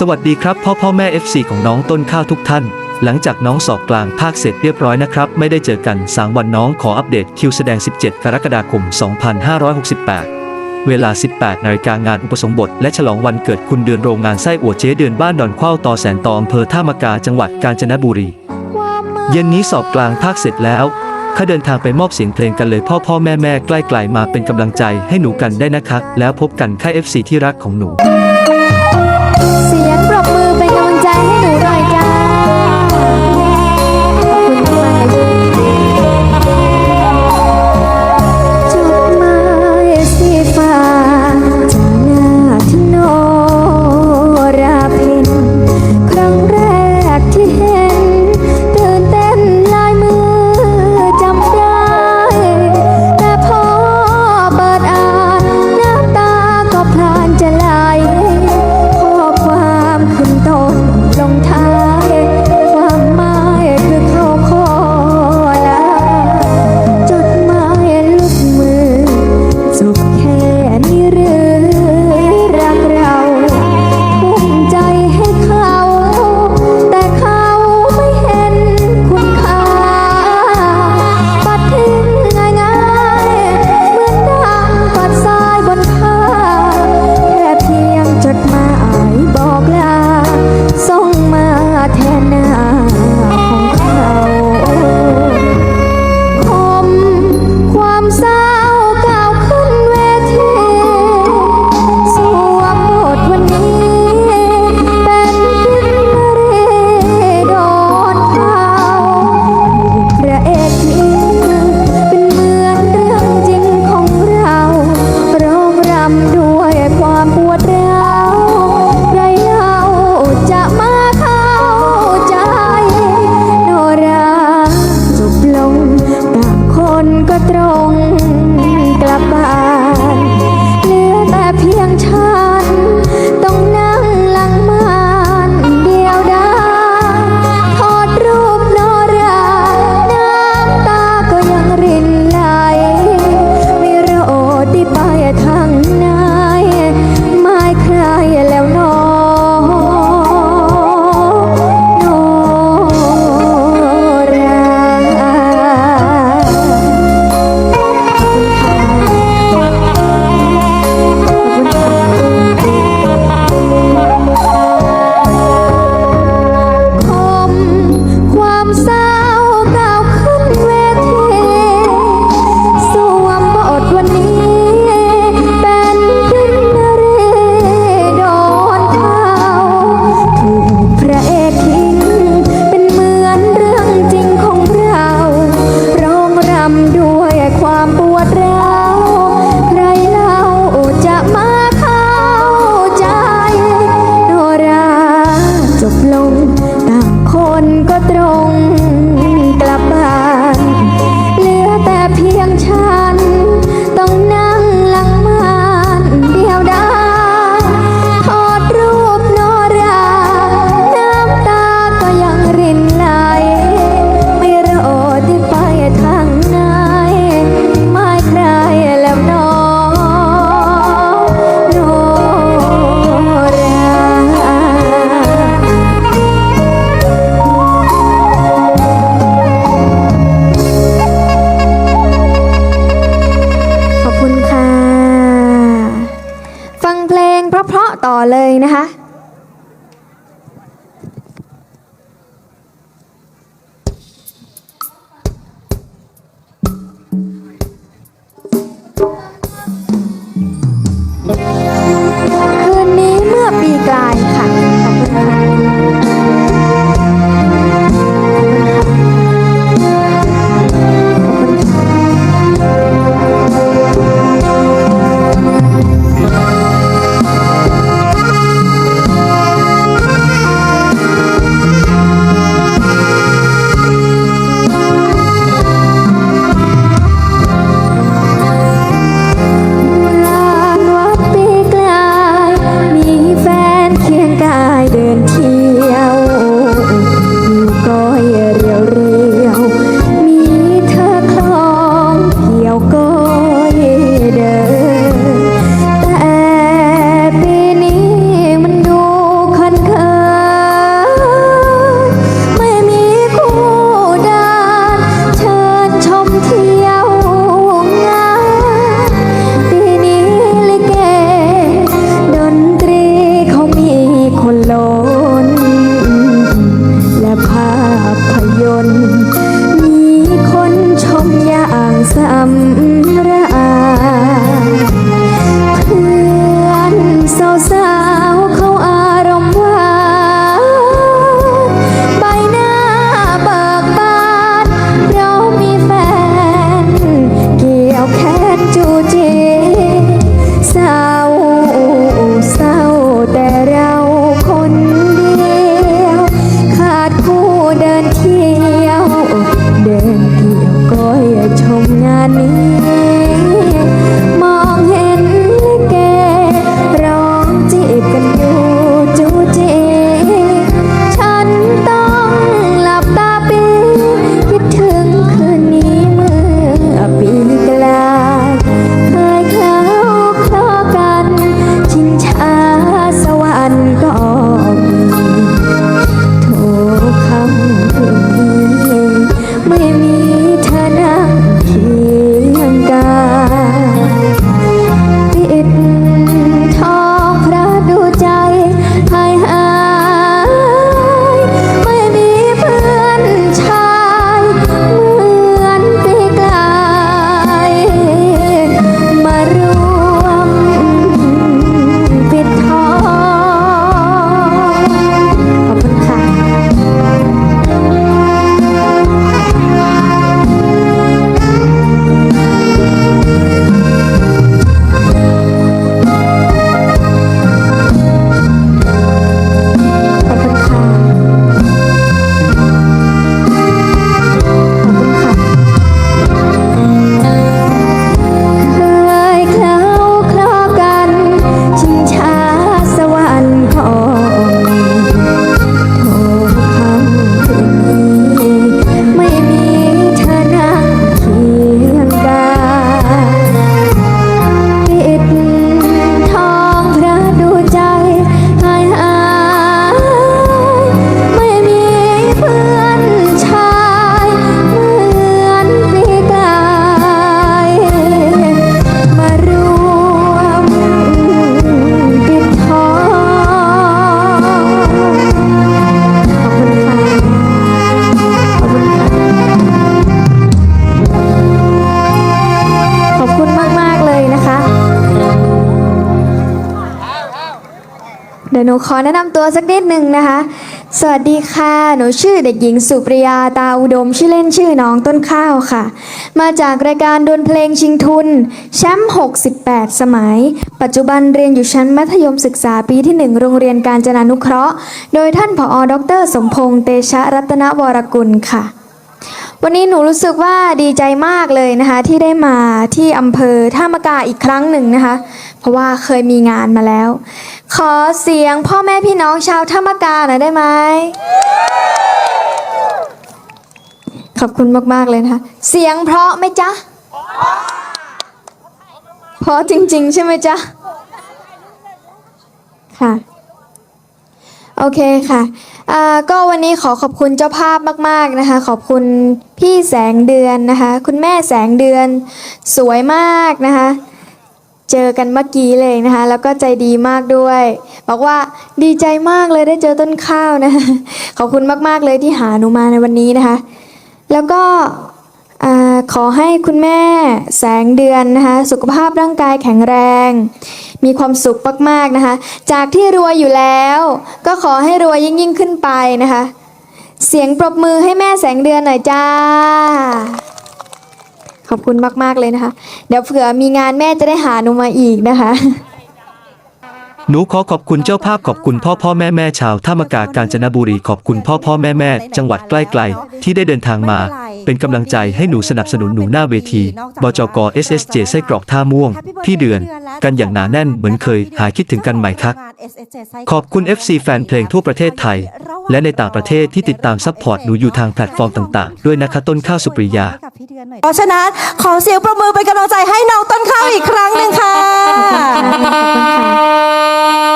สวัสดีครับพ่อพ่อแม่ FC ของน้องต้นข้าวทุกท่าน หลังจากน้องสอบกลางภาคเสร็จเรียบร้อยนะครับ ไม่ได้เจอกันสามวันน้องขออัปเดตคิวแสดง 17 กรกฎาคม 2568 เวลา 18 นาฬิกางานอุปสมบท และฉลองวันเกิดคุณเดือนโรงงานไส้อั่วเจ๊เดือนบ้านดอนข้าวตอแสนตออำเภอท่ามะกาจังหวัดกาญจนบุรี เย็นนี้สอบกลางภาคเสร็จแล้วข้าเดินทางไปมอบเสียงเพลงกันเลยพ่อพ่อแม่แม่ใกล้ๆมาเป็นกำลังใจให้หนูกันได้นะคะแล้วพบกันค่าย FC ที่รักของหนู เสียงปรบมือเป็นกำลังใจให้หนูหน่อยำดู ขอแนะนำตัวสักนิดหนึ่งนะคะ สวัสดีค่ะ หนูชื่อเด็กหญิงสุปริยาตาอุดม ชื่อเล่นชื่อน้องต้นข้าวค่ะ มาจากรายการดวลเพลงชิงทุน แชมป์ 68 สมัย ปัจจุบันเรียนอยู่ชั้นมัธยมศึกษาปีที่ 1 โรงเรียนการจนานุเคราะห์ โดยท่านผอ ดร สมพงษ์ เตชะรัตนวรกุลค่ะ วันนี้หนูรู้สึกว่าดีใจมากเลยนะคะที่ได้มาที่อำเภอท่ามะกาอีกครั้งหนึ่งนะคะ เพราะว่าเคยมีงานมาแล้ว ขอเสียงพ่อแม่พี่น้องชาวท่ามะกาหน่อยได้ไหมขอบคุณมากๆเลยนะคะ เสียงเพราะไหมจ๊ะเพราะจริง ๆ ใช่ไหมจ๊ะค่ะ โอเคค่ะก็วันนี้ขอขอบคุณเจ้าภาพมาก ๆนะคะ ขอบคุณพี่แสงเดือนนะคะ คุณแม่แสงเดือนสวยมากนะคะ เจอกันเมื่อกี้เลยนะคะ แล้วก็ใจดีมากด้วย บอกว่าดีใจมากเลยได้เจอต้นข้าวนะคะขอบคุณมากๆเลยที่หาหนูมาในวันนี้นะคะ แล้วก็ ขอให้คุณแม่แสงเดือนนะคะสุขภาพร่างกายแข็งแรง มีความสุขมากๆนะคะ จากที่รวยอยู่แล้ว ก็ขอให้รวยยิ่งยิ่งๆขึ้นไปนะคะ เสียงปรบมือให้แม่แสงเดือนหน่อยจ้า ขอบคุณมากๆเลยนะคะ เดี๋ยวเผื่อมีงานแม่จะได้หาหนูมาอีกนะคะ หนูขอขอบคุณเจ้าภาพขอบคุณพ่อพ่อแม่แม่ชาวท่ามกากาญจนบุรีขอบคุณพ่อพ่อแม่แม่จังหวัดใกล้ๆที่ได้เดินทางมา เป็นกำลังใจให้หนูสนับสนุนหนูหน้าเวทีบจก SSJ ไส้กรอกท่าม่วง พี่เดือน กันอย่างหนาแน่นเหมือนเคย หายคิดถึงกันไหมครับ ขอบคุณ FC แฟนเพลงทั่วประเทศไทย และในต่างประเทศที่ติดตามซัพพอร์ตหนูอยู่ทางแพลตฟอร์มต่าง ๆ ด้วยนะคะต้นข้าวสุปริยา เพราะฉะนั้นขอเสียงประมือเป็นกำลังใจให้น้องต้นข้าวอีกครั้งหนึ่งค่ะขอบคุณค่ะ